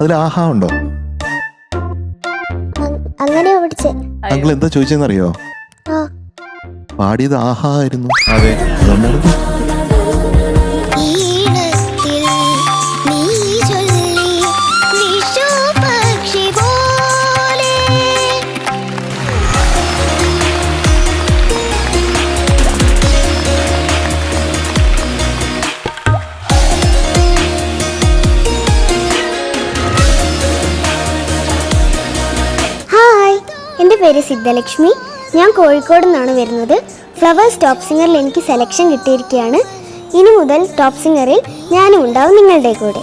അതിൽ ആഹാ ഉണ്ടോ? അങ്ങനെ അങ്ങനെയാ പഠിച്ചേ അങ്കിൾ എന്താ ചോദിച്ചെന്നറിയോ പാടിയത് ആഹാ ആയിരുന്നു. അതെ. എന്റെ പേര് സിദ്ധലക്ഷ്മി. ഞാൻ കോഴിക്കോട് നിന്നാണ് വരുന്നത്. ഫ്ലവേഴ്സ് ടോപ്പ് സിംഗറിൽ എനിക്ക് സെലക്ഷൻ കിട്ടിയിരിക്കുകയാണ്. ഇനി മുതൽ ടോപ്പ് സിംഗറിൽ ഞാനും ഉണ്ടാവും നിങ്ങളുടെ കൂടെ.